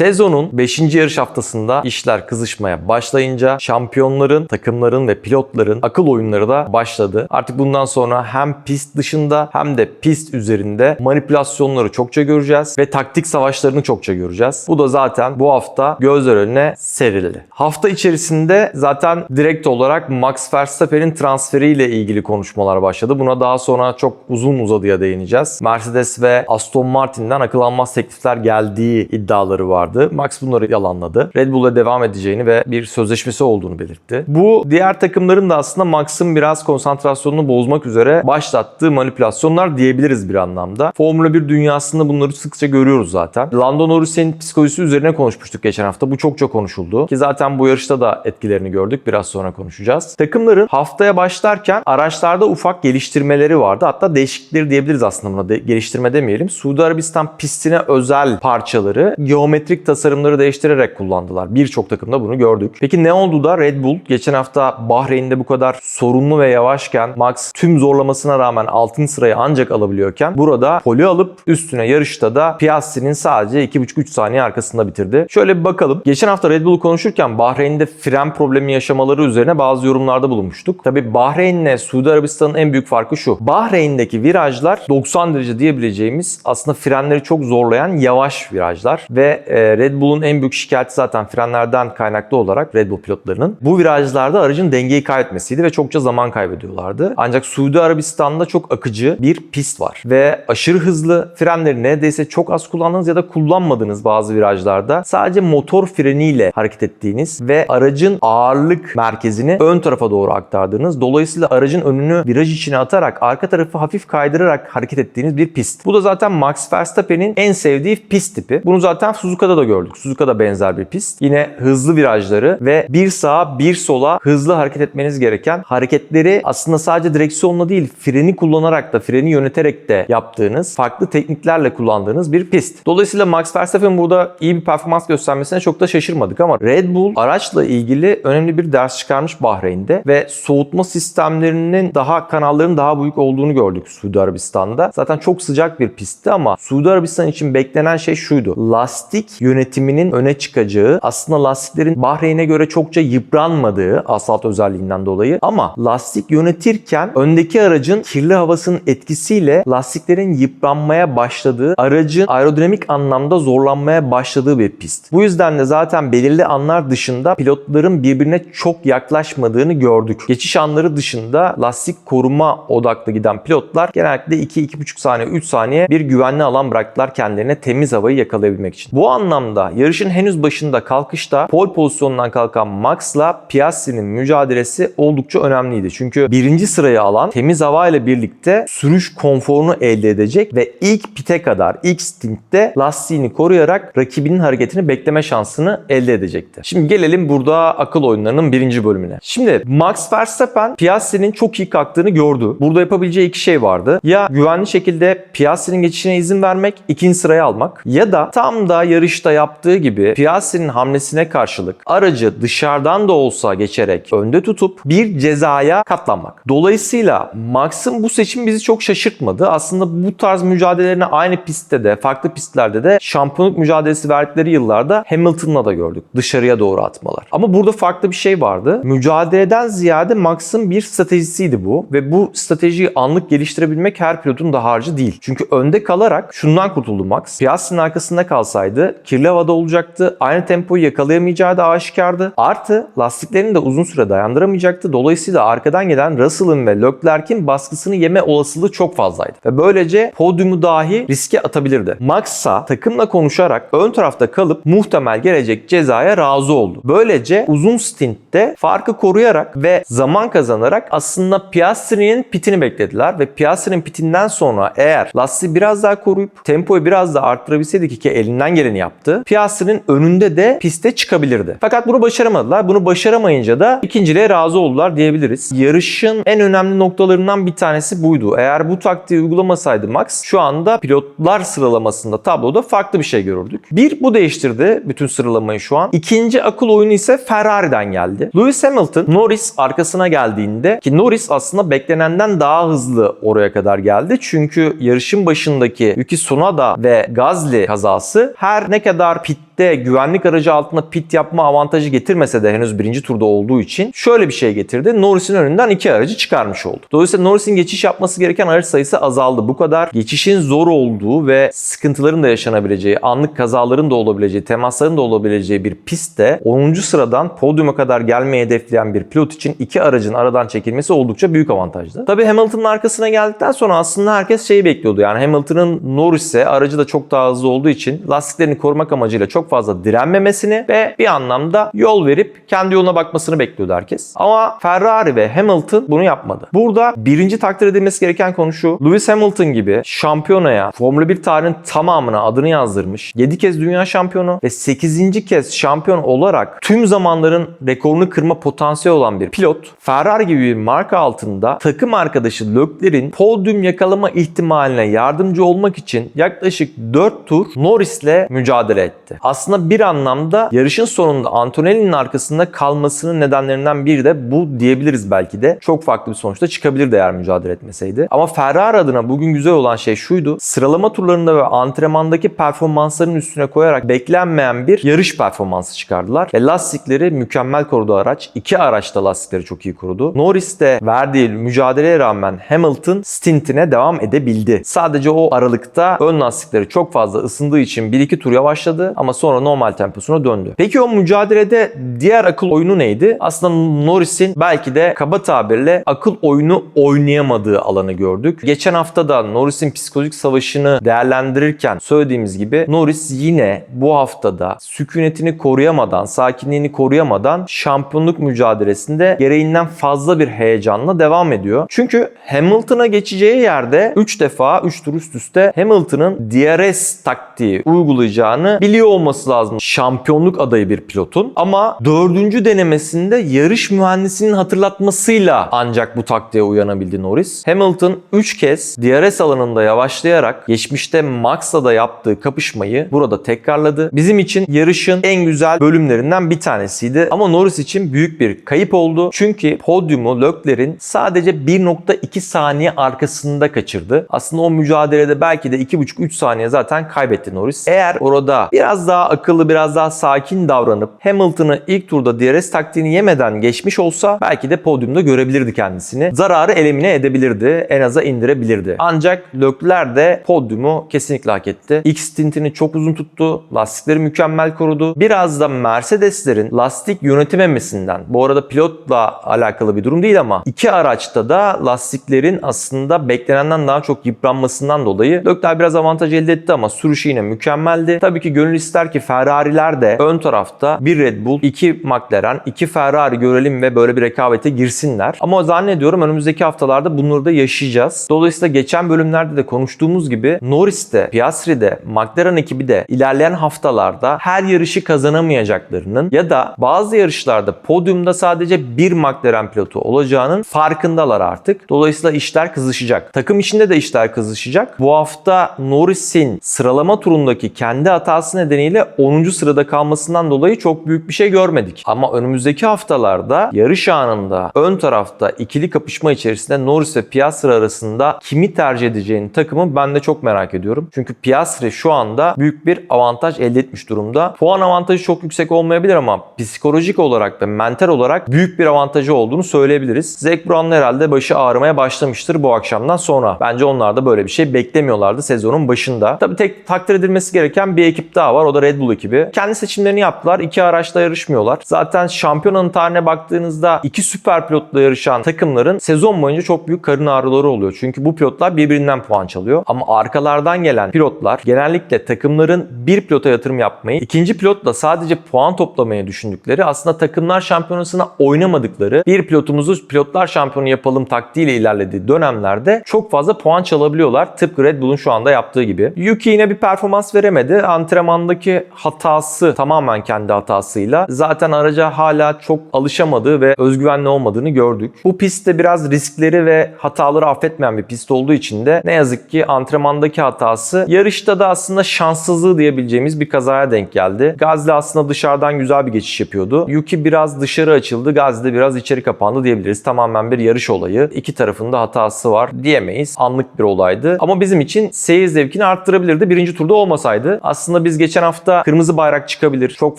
Sezonun 5. yarış haftasında işler kızışmaya başlayınca şampiyonların, takımların ve pilotların akıl oyunları da başladı. Artık bundan sonra hem pist dışında hem de pist üzerinde manipülasyonları çokça göreceğiz ve taktik savaşlarını çokça göreceğiz. Bu da zaten bu hafta gözler önüne serildi. Hafta içerisinde zaten direkt olarak Max Verstappen'in transferiyle ilgili konuşmalar başladı. Buna daha sonra çok uzun uzadıya değineceğiz. Mercedes ve Aston Martin'den akıl almaz teklifler geldiği iddiaları vardı. Max bunları yalanladı. Red Bull'a devam edeceğini ve bir sözleşmesi olduğunu belirtti. Bu diğer takımların da aslında Max'ın biraz konsantrasyonunu bozmak üzere başlattığı manipülasyonlar diyebiliriz bir anlamda. Formula 1 dünyasında bunları sıkça görüyoruz zaten. Lando Norris'in psikolojisi üzerine konuşmuştuk geçen hafta. Bu çokça konuşuldu. Ki zaten bu yarışta da etkilerini gördük. Biraz sonra konuşacağız. Takımların haftaya başlarken araçlarda ufak geliştirmeleri vardı. Hatta değişiklikleri diyebiliriz aslında buna. De- geliştirme demeyelim. Suudi Arabistan pistine özel parçaları, geometrik tasarımları değiştirerek kullandılar. Birçok takımda bunu gördük. Peki ne oldu da Red Bull geçen hafta Bahreyn'de bu kadar sorunlu ve yavaşken Max tüm zorlamasına rağmen altın sırayı ancak alabiliyorken burada poli alıp üstüne yarışta da Piastri'nin sadece 2,5-3 saniye arkasında bitirdi. Şöyle bir bakalım. Geçen hafta Red Bull'u konuşurken Bahreyn'de fren problemi yaşamaları üzerine bazı yorumlarda bulunmuştuk. Tabi Bahreyn'le Suudi Arabistan'ın en büyük farkı şu. Bahreyn'deki virajlar 90 derece diyebileceğimiz aslında frenleri çok zorlayan yavaş virajlar ve e, Red Bull'un en büyük şikayeti zaten frenlerden kaynaklı olarak Red Bull pilotlarının bu virajlarda aracın dengeyi kaybetmesiydi ve çokça zaman kaybediyorlardı. Ancak Suudi Arabistan'da çok akıcı bir pist var ve aşırı hızlı frenleri neredeyse çok az kullandığınız ya da kullanmadığınız bazı virajlarda sadece motor freniyle hareket ettiğiniz ve aracın ağırlık merkezini ön tarafa doğru aktardığınız dolayısıyla aracın önünü viraj içine atarak arka tarafı hafif kaydırarak hareket ettiğiniz bir pist. Bu da zaten Max Verstappen'in en sevdiği pist tipi. Bunu zaten Suzuka'da da gördük. Suzuka'da benzer bir pist. Yine hızlı virajları ve bir sağa bir sola hızlı hareket etmeniz gereken hareketleri aslında sadece direksiyonla değil freni kullanarak da freni yöneterek de yaptığınız farklı tekniklerle kullandığınız bir pist. Dolayısıyla Max Verstappen burada iyi bir performans göstermesine çok da şaşırmadık ama Red Bull araçla ilgili önemli bir ders çıkarmış Bahreyn'de ve soğutma sistemlerinin daha kanalların daha büyük olduğunu gördük Suudi Arabistan'da. Zaten çok sıcak bir pistti ama Suudi Arabistan için beklenen şey şuydu. Lastik yönetiminin öne çıkacağı, aslında lastiklerin Bahreyn'e göre çokça yıpranmadığı asfalt özelliğinden dolayı ama lastik yönetirken öndeki aracın kirli havasının etkisiyle lastiklerin yıpranmaya başladığı, aracın aerodinamik anlamda zorlanmaya başladığı bir pist. Bu yüzden de zaten belirli anlar dışında pilotların birbirine çok yaklaşmadığını gördük. Geçiş anları dışında lastik koruma odaklı giden pilotlar genellikle 2-2,5 saniye, 3 saniye bir güvenli alan bıraktılar kendilerine temiz havayı yakalayabilmek için. Bu anlamda yarışın henüz başında kalkışta pole pozisyonundan kalkan Max'la Piastri'nin mücadelesi oldukça önemliydi. Çünkü birinci sırayı alan temiz hava ile birlikte sürüş konforunu elde edecek ve ilk pite kadar, ilk stintte lastiğini koruyarak rakibinin hareketini bekleme şansını elde edecekti. Şimdi gelelim burada akıl oyunlarının birinci bölümüne. Şimdi Max Verstappen Piastri'nin çok iyi kalktığını gördü. Burada yapabileceği iki şey vardı. Ya güvenli şekilde Piastri'nin geçişine izin vermek, ikinci sıraya almak ya da tam da yarışta yaptığı gibi Piastri'nin hamlesine karşılık aracı dışarıdan da olsa geçerek önde tutup bir cezaya katlanmak. Dolayısıyla Max'ın bu seçim bizi çok şaşırtmadı. Aslında bu tarz mücadelelerini aynı pistte de, farklı pistlerde de şampiyonluk mücadelesi verdikleri yıllarda Hamilton'la da gördük. Dışarıya doğru atmalar. Ama burada farklı bir şey vardı. Mücadeleden ziyade Max'ın bir stratejisiydi bu ve bu stratejiyi anlık geliştirebilmek her pilotun da harcı değil. Çünkü önde kalarak şundan kurtuldu Max. Piastri'nin arkasında kalsaydı kirli olacaktı. Aynı tempoyu yakalayamayacağı da aşikardı. Artı lastiklerini de uzun süre dayandıramayacaktı. Dolayısıyla arkadan gelen Russell'ın ve Leclerc'in baskısını yeme olasılığı çok fazlaydı. Ve böylece podyumu dahi riske atabilirdi. Max'a takımla konuşarak ön tarafta kalıp muhtemel gelecek cezaya razı oldu. Böylece uzun stintte farkı koruyarak ve zaman kazanarak aslında Piastri'nin pitini beklediler ve Piastri'nin pitinden sonra eğer lastiği biraz daha koruyup tempoyu biraz daha arttırabilseydi ki, ki elinden geleni yaptı. Piastri'nin önünde de piste çıkabilirdi. Fakat bunu başaramadılar. Bunu başaramayınca da ikinciliğe razı oldular diyebiliriz. Yarışın en önemli noktalarından bir tanesi buydu. Eğer bu taktiği uygulamasaydı Max şu anda pilotlar sıralamasında tabloda farklı bir şey görürdük. Bir bu değiştirdi bütün sıralamayı şu an. İkinci akıl oyunu ise Ferrari'den geldi. Lewis Hamilton Norris arkasına geldiğinde ki Norris aslında beklenenden daha hızlı oraya kadar geldi. Çünkü yarışın başındaki Yuki Tsunoda ve Gasly kazası her ne kadar pit pistte güvenlik aracı altında pit yapma avantajı getirmese de henüz birinci turda olduğu için şöyle bir şey getirdi. Norris'in önünden iki aracı çıkarmış oldu. Dolayısıyla Norris'in geçiş yapması gereken araç sayısı azaldı. Bu kadar geçişin zor olduğu ve sıkıntıların da yaşanabileceği, anlık kazaların da olabileceği, temasların da olabileceği bir pistte 10. sıradan podyuma kadar gelmeyi hedefleyen bir pilot için iki aracın aradan çekilmesi oldukça büyük avantajdı. Tabii Hamilton'ın arkasına geldikten sonra aslında herkes şeyi bekliyordu. Yani Hamilton'ın Norris'e aracı da çok daha hızlı olduğu için lastiklerini korumak amacıyla çok fazla direnmemesini ve bir anlamda yol verip kendi yoluna bakmasını bekliyordu herkes. Ama Ferrari ve Hamilton bunu yapmadı. Burada birinci takdir edilmesi gereken konu şu. Lewis Hamilton gibi şampiyonaya Formula 1 tarihinin tamamına adını yazdırmış. 7 kez dünya şampiyonu ve 8. kez şampiyon olarak tüm zamanların rekorunu kırma potansiyeli olan bir pilot. Ferrari gibi bir marka altında takım arkadaşı Leclerc'in podyum yakalama ihtimaline yardımcı olmak için yaklaşık 4 tur Norris'le mücadele etti. Aslında bir anlamda yarışın sonunda Antonelli'nin arkasında kalmasının nedenlerinden biri de bu diyebiliriz belki de. Çok farklı bir sonuçta çıkabilirdi eğer mücadele etmeseydi. Ama Ferrari adına bugün güzel olan şey şuydu. Sıralama turlarında ve antrenmandaki performansların üstüne koyarak beklenmeyen bir yarış performansı çıkardılar. Ve lastikleri mükemmel korudu araç. İki araçta lastikleri çok iyi korudu. Norris de verdiği mücadeleye rağmen Hamilton stintine devam edebildi. Sadece o aralıkta ön lastikleri çok fazla ısındığı için 1-2 tur yavaşladı ama sonra normal temposuna döndü. Peki o mücadelede diğer akıl oyunu neydi? Aslında Norris'in belki de kaba tabirle akıl oyunu oynayamadığı alanı gördük. Geçen hafta da Norris'in psikolojik savaşını değerlendirirken söylediğimiz gibi Norris yine bu haftada sükunetini koruyamadan, sakinliğini koruyamadan şampiyonluk mücadelesinde gereğinden fazla bir heyecanla devam ediyor. Çünkü Hamilton'a geçeceği yerde 3 defa 3 tur üst üste Hamilton'ın DRS taktiği uygulayacağını biliyor olması lazım. Şampiyonluk adayı bir pilotun. Ama dördüncü denemesinde yarış mühendisinin hatırlatmasıyla ancak bu taktiğe uyanabildi Norris. Hamilton 3 kez DRS alanında yavaşlayarak geçmişte Max'la da yaptığı kapışmayı burada tekrarladı. Bizim için yarışın en güzel bölümlerinden bir tanesiydi. Ama Norris için büyük bir kayıp oldu. Çünkü podyumu Leclerc'in sadece 1.2 saniye arkasında kaçırdı. Aslında o mücadelede belki de 2.5-3 saniye zaten kaybetti Norris. Eğer orada biraz daha akıllı, biraz daha sakin davranıp Hamilton'ı ilk turda DRS taktiğini yemeden geçmiş olsa belki de podyumda görebilirdi kendisini. Zararı elimine edebilirdi. En aza indirebilirdi. Ancak Leclerc de podyumu kesinlikle hak etti. İlk stintini çok uzun tuttu. Lastikleri mükemmel korudu. Biraz da Mercedeslerin lastik yönetememesinden, bu arada pilotla alakalı bir durum değil ama iki araçta da lastiklerin aslında beklenenden daha çok yıpranmasından dolayı Leclerc biraz avantaj elde etti ama sürüşü yine mükemmeldi. Tabii ki gönül ister ki Ferrari'ler de ön tarafta bir Red Bull, iki McLaren, iki Ferrari görelim ve böyle bir rekabete girsinler. Ama zannediyorum önümüzdeki haftalarda bunları da yaşayacağız. Dolayısıyla geçen bölümlerde de konuştuğumuz gibi Norris'te, Piastri'de, McLaren ekibi de ilerleyen haftalarda her yarışı kazanamayacaklarının ya da bazı yarışlarda podyumda sadece bir McLaren pilotu olacağının farkındalar artık. Dolayısıyla işler kızışacak. Takım içinde de işler kızışacak. Bu hafta Norris'in sıralama turundaki kendi hatası nedeniyle 10. sırada kalmasından dolayı çok büyük bir şey görmedik. Ama önümüzdeki haftalarda yarış anında ön tarafta ikili kapışma içerisinde Norris ve Piastri arasında kimi tercih edeceğini takımı ben de çok merak ediyorum. Çünkü Piastri şu anda büyük bir avantaj elde etmiş durumda. Puan avantajı çok yüksek olmayabilir ama psikolojik olarak ve mental olarak büyük bir avantajı olduğunu söyleyebiliriz. Zac Brown'un herhalde başı ağrımaya başlamıştır bu akşamdan sonra. Bence onlar da böyle bir şey beklemiyorlardı sezonun başında. Tabii tek takdir edilmesi gereken bir ekip daha var. O da Red Bull ekibi. Kendi seçimlerini yaptılar. İki araçla yarışmıyorlar. Zaten şampiyonanın tarihine baktığınızda iki süper pilotla yarışan takımların sezon boyunca çok büyük karın ağrıları oluyor. Çünkü bu pilotlar birbirinden puan çalıyor. Ama arkalardan gelen pilotlar genellikle takımların bir pilota yatırım yapmayı, ikinci pilotla sadece puan toplamayı düşündükleri aslında takımlar şampiyonasına oynamadıkları bir pilotumuzu pilotlar şampiyonu yapalım taktiğiyle ilerlediği dönemlerde çok fazla puan çalabiliyorlar. Tıpkı Red Bull'un şu anda yaptığı gibi. Yuki yine bir performans veremedi. Antrenmandaki hatası tamamen kendi hatasıyla. Zaten araca hala çok alışamadığı ve özgüvenli olmadığını gördük. Bu pistte biraz riskleri ve hataları affetmeyen bir pist olduğu için de ne yazık ki antrenmandaki hatası yarışta da aslında şanssızlığı diyebileceğimiz bir kazaya denk geldi. Gazli aslında dışarıdan güzel bir geçiş yapıyordu. Yuki biraz dışarı açıldı. Gazli de biraz içeri kapandı diyebiliriz. Tamamen bir yarış olayı. İki tarafında hatası var diyemeyiz. Anlık bir olaydı. Ama bizim için seyir zevkini arttırabilirdi. Birinci turda olmasaydı. Aslında biz geçen hafta hafta kırmızı bayrak çıkabilir. Çok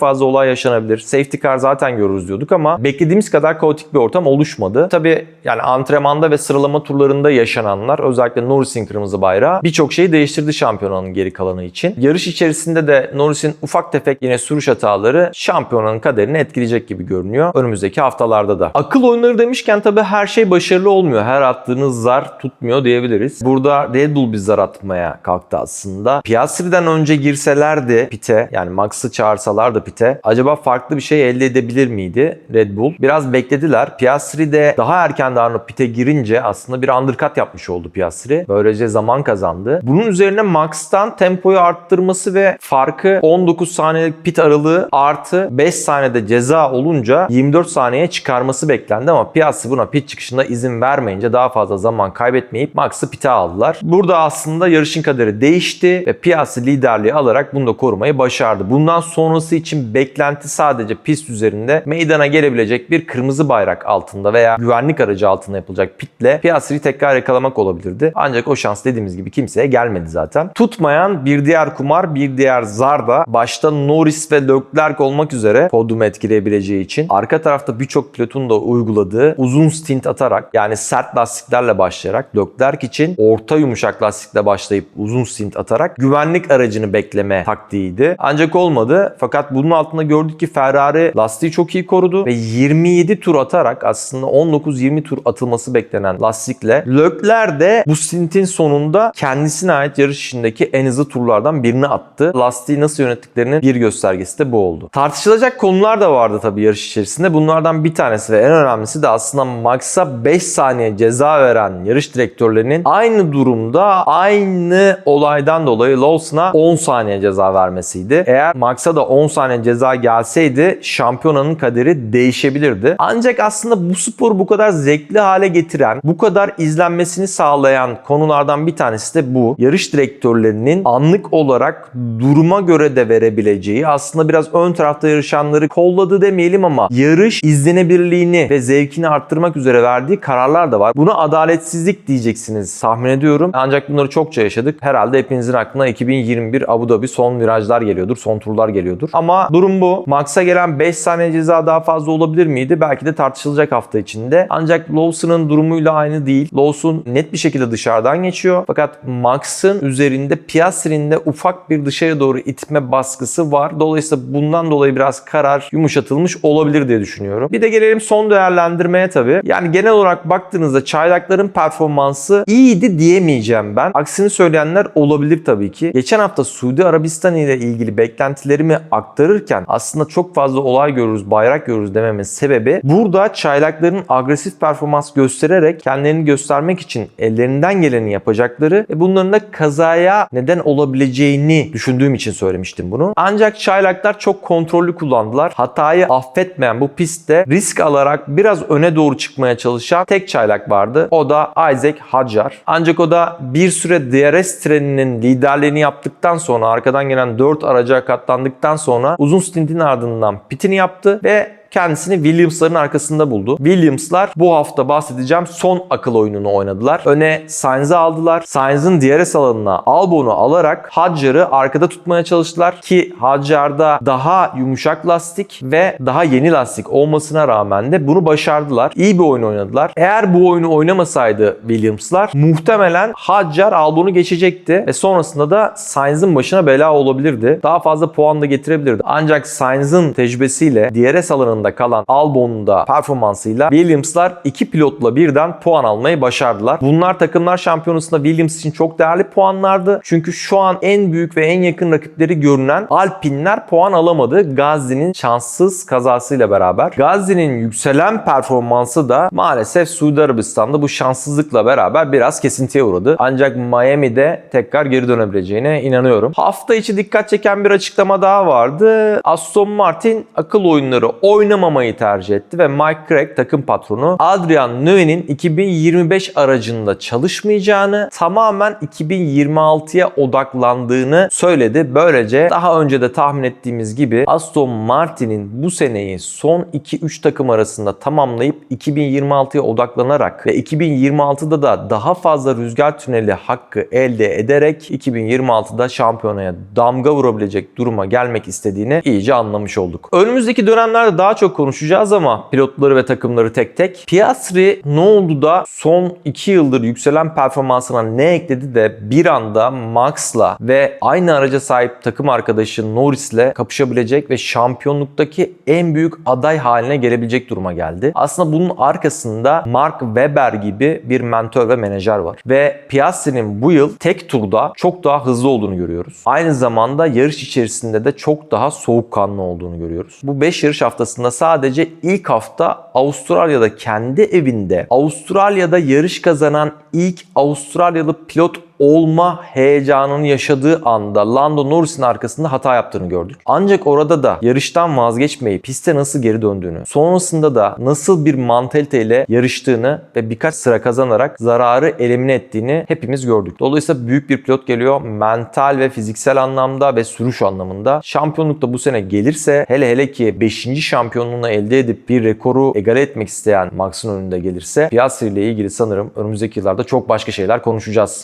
fazla olay yaşanabilir. Safety car zaten görürüz diyorduk ama beklediğimiz kadar kaotik bir ortam oluşmadı. Tabii yani antrenmanda ve sıralama turlarında yaşananlar özellikle Norris'in kırmızı bayrağı birçok şeyi değiştirdi şampiyonanın geri kalanı için. Yarış içerisinde de Norris'in ufak tefek yine sürüş hataları şampiyonanın kaderini etkileyecek gibi görünüyor önümüzdeki haftalarda da. Akıl oyunları demişken tabii her şey başarılı olmuyor. Her attığınız zar tutmuyor diyebiliriz. Burada Red Bull bir zar atmaya kalktı aslında. Piastri'den önce girselerdi pite yani Max'ı çağırsalardı pite acaba farklı bir şey elde edebilir miydi Red Bull? Biraz beklediler. Piastri de daha erken davranıp pite girince aslında bir undercut yapmış oldu Piastri. Böylece zaman kazandı. Bunun üzerine Max'tan tempoyu arttırması ve farkı 19 saniyelik pit aralığı artı 5 saniyede ceza olunca 24 saniyeye çıkarması beklendi ama Piastri buna pit çıkışında izin vermeyince daha fazla zaman kaybetmeyip Max'ı pite aldılar. Burada aslında yarışın kaderi değişti ve Piastri liderliği alarak bunu da korumayı başardı. Bundan sonrası için beklenti sadece pist üzerinde meydana gelebilecek bir kırmızı bayrak altında veya güvenlik aracı altında yapılacak pitle Piastri'yi tekrar yakalamak olabilirdi. Ancak o şans dediğimiz gibi kimseye gelmedi zaten. Tutmayan bir diğer kumar, bir diğer zar da başta Norris ve Leclerc olmak üzere podyumu etkileyebileceği için arka tarafta birçok pilotun da uyguladığı uzun stint atarak yani sert lastiklerle başlayarak Leclerc için orta yumuşak lastikle başlayıp uzun stint atarak güvenlik aracını bekleme taktiğiydi. Ancak olmadı. Fakat bunun altında gördük ki Ferrari lastiği çok iyi korudu ve 27 tur atarak aslında 19-20 tur atılması beklenen lastikle Leclerc de bu stintin sonunda kendisine ait yarış içindeki en hızlı turlardan birini attı. Lastiği nasıl yönettiklerinin bir göstergesi de bu oldu. Tartışılacak konular da vardı tabii yarış içerisinde. Bunlardan bir tanesi ve en önemlisi de aslında Max'a 5 saniye ceza veren yarış direktörlerinin aynı durumda aynı olaydan dolayı Lawson'a 10 saniye ceza vermesiydi. Eğer Max'a da 10 saniye ceza gelseydi şampiyonanın kaderi değişebilirdi. Ancak aslında bu spor bu kadar zevkli hale getiren, bu kadar izlenmesini sağlayan konulardan bir tanesi de bu. Yarış direktörlerinin anlık olarak duruma göre de verebileceği aslında biraz ön tarafta yarışanları kolladı demeyelim ama yarış izlenebilirliğini ve zevkini arttırmak üzere verdiği kararlar da var. Buna adaletsizlik diyeceksiniz tahmin ediyorum. Ancak bunları çokça yaşadık. Herhalde hepinizin aklına 2021 Abu Dhabi son virajlar geliyordur, son turlar geliyordur. Ama durum bu. Max'a gelen 5 saniye ceza daha fazla olabilir miydi? Belki de tartışılacak hafta içinde. Ancak Lawson'ın durumuyla aynı değil. Lawson net bir şekilde dışarıdan geçiyor. Fakat Max'ın üzerinde Piastri'nin de ufak bir dışarı doğru itme baskısı var. Dolayısıyla bundan dolayı biraz karar yumuşatılmış olabilir diye düşünüyorum. Bir de gelelim son değerlendirmeye tabii. Yani genel olarak baktığınızda çaylakların performansı iyiydi diyemeyeceğim ben. Aksini söyleyenler olabilir tabii ki. Geçen hafta Suudi Arabistan ile ilgili beklentilerimi aktarırken aslında çok fazla olay görürüz, bayrak görürüz dememin sebebi burada çaylakların agresif performans göstererek kendilerini göstermek için ellerinden geleni yapacakları ve bunların da kazaya neden olabileceğini düşündüğüm için söylemiştim bunu. Ancak çaylaklar çok kontrollü kullandılar. Hatayı affetmeyen bu pistte risk alarak biraz öne doğru çıkmaya çalışan tek çaylak vardı. O da Isaac Hajar. Ancak o da bir süre DRS treninin liderliğini yaptıktan sonra arkadan gelen 4 araca katlandıktan sonra uzun stintin ardından pitini yaptı ve kendisini Williams'ların arkasında buldu. Williams'lar bu hafta bahsedeceğim son akıl oyununu oynadılar. Öne Sainz'ı aldılar. Sainz'ın DRS alanına Albon'u alarak Hadjar'ı arkada tutmaya çalıştılar ki Hadjar'da daha yumuşak lastik ve daha yeni lastik olmasına rağmen de bunu başardılar. İyi bir oyun oynadılar. Eğer bu oyunu oynamasaydı Williams'lar muhtemelen Hadjar Albon'u geçecekti ve sonrasında da Sainz'ın başına bela olabilirdi. Daha fazla puan da getirebilirdi. Ancak Sainz'ın tecrübesiyle DRS alanında kalan Albon'un da performansıyla Williams'lar iki pilotla birden puan almayı başardılar. Bunlar takımlar şampiyonasında Williams için çok değerli puanlardı. Çünkü şu an en büyük ve en yakın rakipleri görünen Alpinler puan alamadı. Gazi'nin şanssız kazasıyla beraber. Gazi'nin yükselen performansı da maalesef Suudi Arabistan'da bu şanssızlıkla beraber biraz kesintiye uğradı. Ancak Miami'de tekrar geri dönebileceğine inanıyorum. Hafta içi dikkat çeken bir açıklama daha vardı. Aston Martin akıl oyunları oynadı oynamamayı tercih etti ve Mike Craig takım patronu Adrian Newey'nin 2025 aracında çalışmayacağını, tamamen 2026'ya odaklandığını söyledi. Böylece daha önce de tahmin ettiğimiz gibi Aston Martin'in bu seneyi son 2-3 takım arasında tamamlayıp 2026'ya odaklanarak ve 2026'da da daha fazla rüzgar tüneli hakkı elde ederek 2026'da şampiyonaya damga vurabilecek duruma gelmek istediğini iyice anlamış olduk. Önümüzdeki dönemlerde daha çok konuşacağız ama pilotları ve takımları tek tek. Piastri ne oldu da son 2 yıldır yükselen performansına ne ekledi de bir anda Max'la ve aynı araca sahip takım arkadaşı Norris'le kapışabilecek ve şampiyonluktaki en büyük aday haline gelebilecek duruma geldi. Aslında bunun arkasında Mark Webber gibi bir mentor ve menajer var. Ve Piastri'nin bu yıl tek turda çok daha hızlı olduğunu görüyoruz. Aynı zamanda yarış içerisinde de çok daha soğukkanlı olduğunu görüyoruz. Bu 5 yarış haftasında sadece ilk hafta Avustralya'da kendi evinde Avustralya'da yarış kazanan ilk Avustralyalı pilot olma heyecanını yaşadığı anda Lando Norris'in arkasında hata yaptığını gördük. Ancak orada da yarıştan vazgeçmeyip piste nasıl geri döndüğünü, sonrasında da nasıl bir mantaliteyle yarıştığını ve birkaç sıra kazanarak zararı elimine ettiğini hepimiz gördük. Dolayısıyla büyük bir pilot geliyor. Mental ve fiziksel anlamda ve sürüş anlamında. Şampiyonlukta bu sene gelirse hele hele ki 5. şampiyonluğunu elde edip bir rekoru egale etmek isteyen Max'ın önünde gelirse Piastri ile ilgili sanırım önümüzdeki yıllarda çok başka şeyler konuşacağız.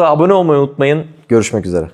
Kanalımıza abone olmayı unutmayın. Görüşmek üzere.